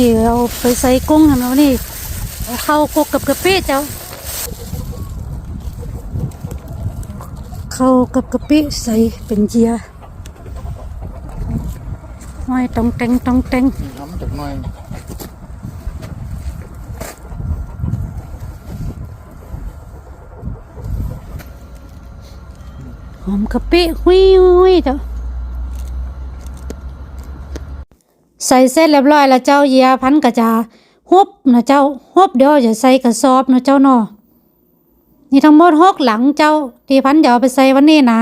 นี่เอาไปใส่กุ้งทำแล้วนี่เอาเข้าวคลุกกับกะปิเจ้า เข้ากับกะปิใส่เป็นเจียห้อยตองแตงตองแตงน้ำจากหน่อยหอมกะปิหุยหุยเจ้า ใส่เสร็จเรียบร้อยแล้วเจ้าเยียพันก็จะฮุบนะเจ้าฮุบเดี๋ยวจะใส่กระสอบนะเจ้าเนาะนี่ทั้งหมดหกหลังเจ้าที่พันจะเอาไปใส่วันนี้นะ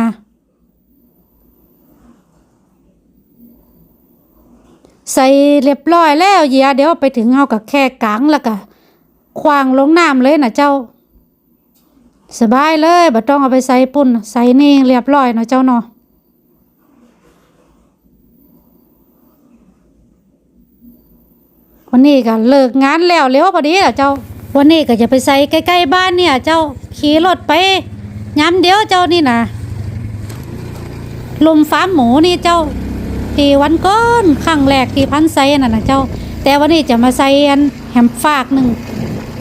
ใส่เรียบร้อยแล้วเยียเดี๋ยวไปถึงเอากับแค่กลางแล้วก็ควางลงน้ำเลยนะเจ้า สบายเลยบ่ต้องเอาไปใส่ปุ่นใส่นี่เรียบร้อยเนาะเจ้าเนาะ วันนี้ก็เลิกงานแล้วเร็วพอดีอะเจ้า วันนี้ก็จะไปใส่ใกล้ๆบ้านเนี่ย เจ้าขี่รถไปย้ำเดียวเจ้านี่นะลุมฟ้ามหมูนี่เจ้าทีวันก้อนครั้งแรกที่พันใส่น่ะนะเจ้า แต่วันนี้จะมาใส่อันแฮมฝากหนึ่ง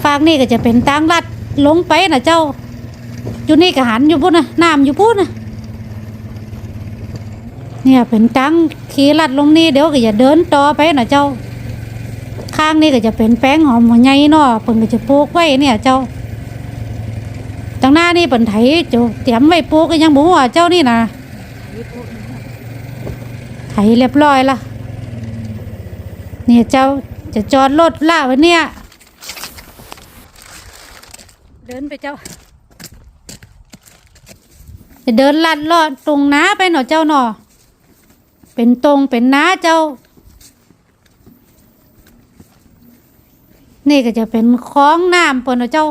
ฝากนี่ก็จะเป็นตางลัดลงไปนะเจ้าอยู่นี่ก็หันอยู่พุ่นนะน้ำอยู่พุ่นนะเนี่ยเป็นตังขี่ลัดลงนี่เดี๋ยวก็จะเดินต่อไปนะเจ้า ข้างนี่ก็จะเป็นแป้งหอมหัวใหญ่เนาะเปิ่นก็จะปลูกไว้เนี่ยเจ้าตั้งหน้านี่เปิ่นไถจะเตรียมไว้ปลูกก็ยังบ่ฮู้ว่าเจ้านี่นะไถเรียบร้อยละเนี่ยเจ้าจะจอดรถล่าไว้เนี่ย เดินไปเจ้า จะเดินลัดลอดตรงน้าไปหน่อเจ้าหน่อเป็นตรงเป็นน้าเจ้า นี่ก็จะเป็นคลองน้ำเปิ่นเนะเจ้า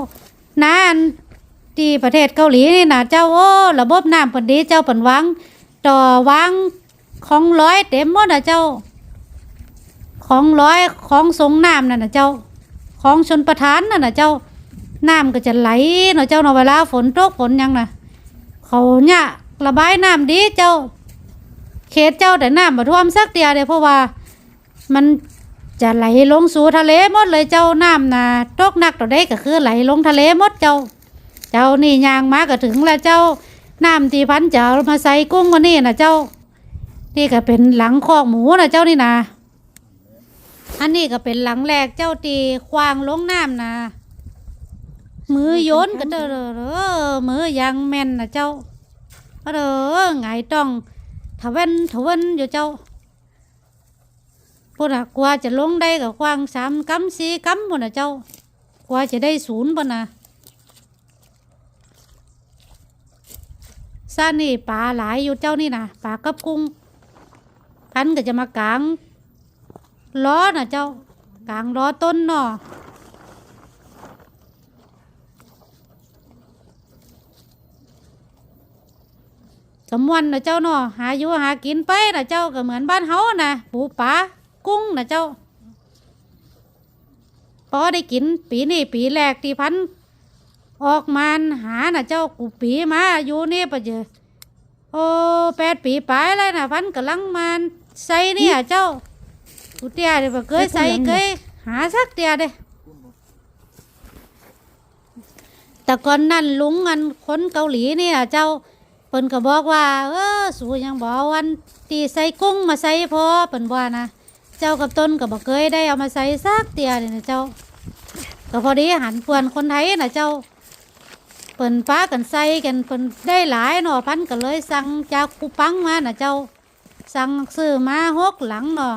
น้านที่ประเทศเกาหลีนี่นะเจ้าโอ้ระบบน้ำเปิ่นดีเจ้าเปิ่นวางต่อวางของร้อยเต็มหมดนะเจ้า ของร้อยของสงน้ำนั่นนะเจ้า ของชนประทานนั่นนะเจ้าน้ำก็จะไหลเนาะเจ้าเนาะเวลาฝนตกฝนยังนะเขาเนี่ยระบายน้ำดีเจ้า เขตเจ้าแต่น้ำมาท่วมสักเดียวเดียวเพราะว่ามัน จะไหลลงสู่ทะเลหมดเลยเจ้าน้ำนะตกหนักต่อได้ก็คือไหลลงทะเลหมดเจ้า เจ้านี่ยางมาก็ถึงแล้วเจ้าน้ำที่พันจะเอามาใส่กุ้งวันนี้นะเจ้า นี่ก็เป็นหลังคอกหมูนะเจ้านี่นะอันนี้ก็เป็นหลังแรกเจ้าตีควางลงน้ำนะมือโยนก็เด้อเออมือยังแม่นนะเจ้าเอาเด้อไงต้องทะเวนทะเวนอยู่เจ้า พวกน่ะกว่าจะลงได้กับควางสามกำสี่กำพวกน่ะเจ้ากว่าจะได้ศูนย์พวกน่ะซ่านี่ปลาหลายอยู่เจ้านี่นะปลากับกุ้งพันก็จะมากางล้อนะเจ้ากางล้อต้นเนาะสมวันนะเจ้าเนาะหาอยู่หากินไปนะเจ้าก็เหมือนบ้านเฮานะปูปลา กุ้งนะเจ้าพอได้กินปีนี้ปีแรกที่พัน ออกมาหานะเจ้ากูปีมาอยู่นี่ปะเจอโอ้แปดปีไปเลยนะพันกำลังมาใส่เนี่ยเจ้ากูเตี้ยเดี๋ยวเคยใส่เคยหาสักเตี้ยเด้แต่ก่อนนั่นลุงอันคนเกาหลีเนี่นะเจ้าเปิ้นก็บอกว่า เออสูยังบอกวันตีใส่กุ้งมาใส่พอเปิ้นว่านะ เจ้ากับต้นก็บอกเคยได้เอามาใส่ซักเตียเลยนะเจ้าก็พอดีหันเพื่อนคนไทยนะเจ้าเปิ้นป้ากันใส่กันเปิ้นได้หลายหน่อพันก็เลยสั่งจากคูปังมานะเจ้า สั่งซื้อมาหกหลังหน่อ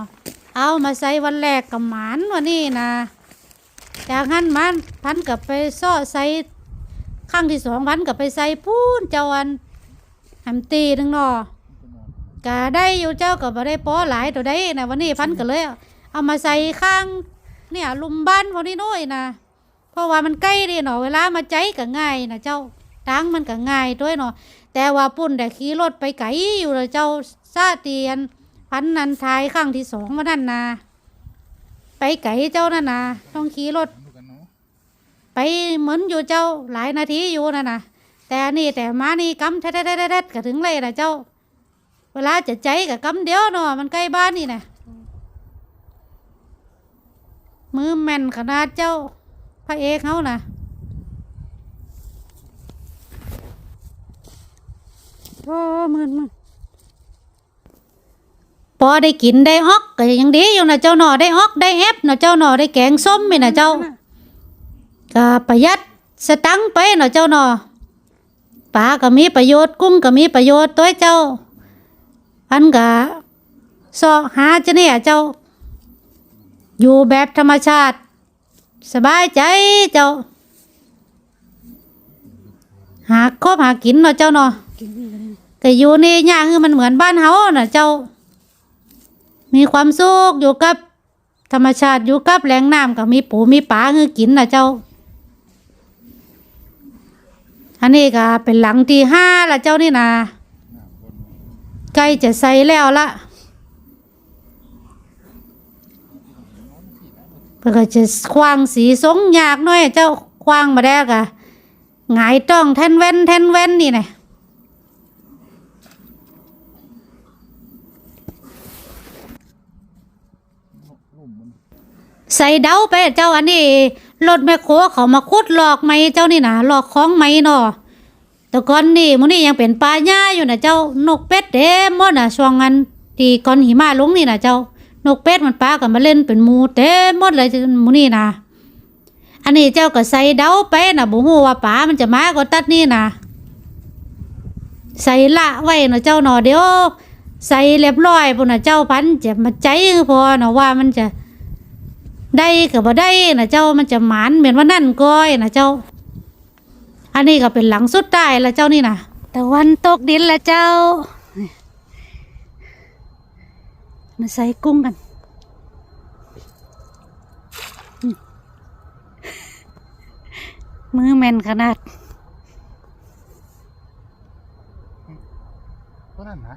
เอามาใส่วันแรกกับหมานวันนี้นะจากนั้นมันพันกับไปซ่อใส่ครั้งที่สองพันกับไปใส่พูนเจ้าอันหำตีหนึงเนาะ ก็ได้อยู่เจ้าก็บ่ได้ป้อหลายตัวได้นะวันนี้พันก็เลย เอามาใส่ข้างเนี่ยลุมบ้านพวกนี้น้อยนะเพราะว่ามันใกล้ดีเนาะเวลามาใจก็ง่ายนะเจ้าทางมันก็ง่ายด้วยเนาะแต่ว่าปุ่นแต่ขี่รถไปไกลอยู่เลยเจ้าซาเตียน พันนันทายข้างที่สองมานั่นนะไปไกลเจ้านั่นนะต้องขี่รถ ไปเหมือนอยู่เจ้าหลายนาทีอยู่นั่นนะแต่นี่แต่มานี่กำแท้ๆๆๆก็ถึงเลยนะเจ้า วลาจะใจกับกำเดียวเนาะมันใกล้บ้านนี่นะมือแม่นขนาดเจ้า พระเอกเขานะโอ้มืนมืนพอได้กินได้ออกก็ยังดีอยู่นะเจ้าหนอได้ออกได้แอปนะเจ้าหนอได้แกงส้มนี่นะเจ้าก็ประหยัดสตังค์ไปนะเจ้าเนาะปลาก็มีประโยชน์กุ้งก็มีประโยชน์ตัวเจ้า อันก็สอหาจะเนี่ยเจ้า อยู่แบบธรรมชาติ สบายใจเจ้า หาครบหากินเนาะเจ้าเนาะแต่อยู่นี่ย่างคือมันเหมือนบ้านเฮาน่ะเจ้า มีความสุขอยู่กับธรรมชาติอยู่กับแหล่งน้ำก็มีปูมีปลาคือกินน่ะเจ้า อันนี้ก็เป็นหลังที่ห้าละเจ้านี่นะ กล้จะใส่แล้วละเพื่อก็จะควางสีสงยากหน่อยเจ้าควางมาได้กะหงายต้องแท่นเว้นแท่นเว้นนี่นะใส่เดาไปเจ้าอันนี้รถแมคโครเขามาขุดหลอกไหมเจ้านี่นะหลอกของไหมเนาะ แต่ก่อนนี่มื้อนี้ยังเป็นป่าหญ้าอยู่นะเจ้านกเป็ดเต็มหมดน่ะช่วงนั้นที่ก่อนหิมะลงนี่นะเจ้านกเป็ดมันปากันมาเล่นเป็นหมู่เต็มหมดเลยมื้อนี้นะอันนี้เจ้าก็ใส่เดาไปนะบ่ฮู้ว่าป่ามันจะมาก็ตัดนี่นะใส่ละไว้นะเจ้าเนาะเดี๋ยวใส่เรียบร้อยพุ่นนะเจ้าพันจะมาใจพอนะว่ามันจะได้กับบ่ได้นะเจ้ามันจะหมานเหมือนว่านั่นก้อยนะเจ้า อันนี้ก็เป็นหลังสุดท้ายละเจ้านี่นะตะวันตกดินละเจ้า มาใส่กุ้งกันอืมมือแม่นขนาดก็นั่นนะ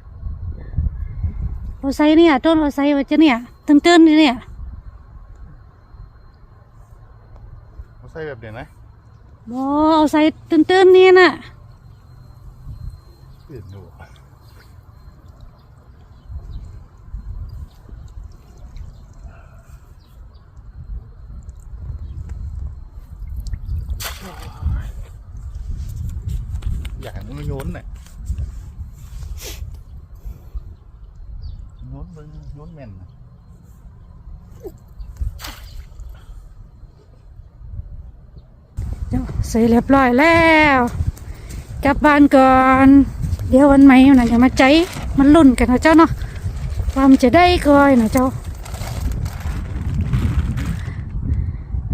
เราใส่เนี่ยต้นเราใส่ไว้จะเนี่ยตื้นๆนี่เนี่ยเขาใส่แบบเดียวนะ บอเอาใส่ตื้นๆนี่น่ะเปลี่ยนดูอยากให้มันโยนน่ะโยนมึงโยนแม่นน่ะ เจ้าใส่เรียบร้อยแล้วกลับบ้านก่อน เดี๋ยววันใหม่นะอย่ามาใจมันลุ่นกันนะเจ้าเนาะความจะได้ก่อยนะเจ้า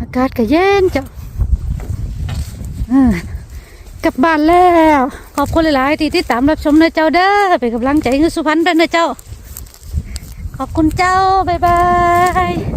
อากาศก็เย็นเจ้าอกลับบ้านแล้ว ขอบคุณหลายๆที่ติดตามรับชมนะเจ้าเด้อเป็นกำลังใจให้สุพรรณด้วยนะเจ้า ขอบคุณเจ้า บ๊ายบาย